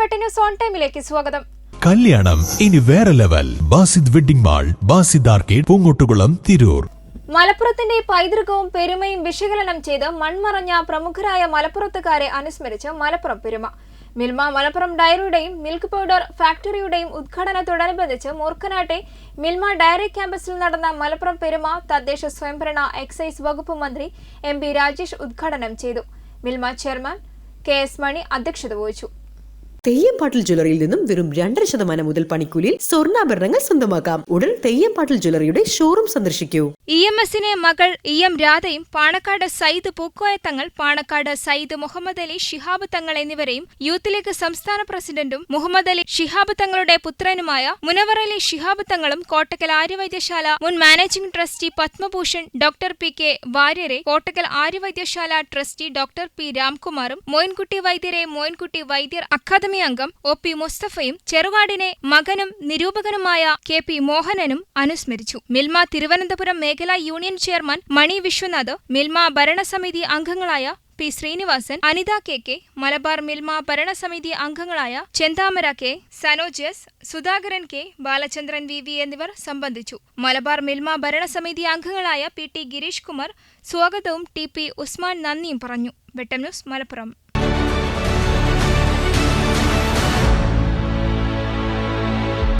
വെട്ടന്യൂസ് on ടൈമിലേക്ക് സ്വാഗതം. കല്യാണം ഇനി വേറെ level. Basid wedding mall Basid arcade Poongottukulam Tirur. മലപ്പുറത്തിന്റെ പൈതൃകവും പെരുമയും വിശകലനം ചെയ്ത് മൺമറഞ്ഞ പ്രമുഖരായ മലപ്പുറത്തുകാരെ അനുസ്മരിച്ച് മലപ്പുറം പെരുമ. മിൽമ മലപ്പുറം ഡയറിയുടെയും മിൽക്ക് പൗഡർ ഫാക്ടറിയുടെയും ഉദ്ഘാടനത്തോടനുബന്ധിച്ച് മൂർഖനാട്ടെ മിൽമ ഡയറി ക്യാമ്പസിൽ നടന്ന മലപ്പുറം പെരുമ തദ്ദേശ സ്വയംഭരണ എക്സൈസ് വകുപ്പ് മന്ത്രി എം ബി രാജേഷ് ഉദ്ഘാടനം ചെയ്തു. Milma chairman K S Mani അധ്യക്ഷത വഹിച്ചു. തെയ്യംപാട്ടിൽ ജ്വല്ലറിയിൽ നിന്നും വെറും രണ്ടര ശതമാനം മുതൽ പണിക്കൂലിയിൽ സ്വർണാഭരണങ്ങൾ സ്വന്തമാക്കാം. ഉടൻ തെയ്യംപാട്ടിൽ ജ്വല്ലറിയുടെ ഷോറൂം സന്ദർശിക്കൂ. ഇ എം എസിനെ മകൾ ഇ എം രാധയും പാണക്കാട് സയ്യിദ് പൂക്കോയ തങ്ങൾ പാണക്കാട് സയ്യിദ് മുഹമ്മദ് അലി ഷിഹാബ് തങ്ങൾ എന്നിവരെയും യൂത്ത് ലീഗ് സംസ്ഥാന പ്രസിഡന്റും മുഹമ്മദ് അലി ഷിഹാബ് തങ്ങളുടെ പുത്രനുമായ മുനവർ അലി ഷിഹാബ് തങ്ങളും കോട്ടക്കൽ ആര്യവൈദ്യശാല മുൻ managing trustee Padma Bhushan doctor P. K. വാര്യരെ Kottakkal Arya Vaidya Sala trustee doctor P. രാംകുമാറും Moyinkutty വൈദ്യരെ മോയിൻകുട്ടി വൈദ്യർ അക്കാദമി അംഗം ഒ പി മുസ്തഫയും ചെറുകാടിനെ മകനും നിരൂപകനുമായ കെ പി മോഹനനും അനുസ്മരിച്ചു. മിൽമ തിരുവനന്തപുരം മേഖലാ യൂണിയൻ ചെയർമാൻ മണി വിശ്വനാഥ് മിൽമ ഭരണസമിതി അംഗങ്ങളായ P Sreenivasan Anitha K K Malabar Milma ഭരണസമിതി അംഗങ്ങളായ Chenthamara K Sanoj S Sudhakaran K Balachandran V V എന്നിവർ സംബന്ധിച്ചു. മലബാർ മിൽമ ഭരണസമിതി അംഗങ്ങളായ പി ടി ഗിരീഷ് കുമാർ സ്വാഗതവും ടി പി ഉസ്മാൻ നന്ദിയും പറഞ്ഞു. വെട്ടം ന്യൂസ് മലപ്പുറം.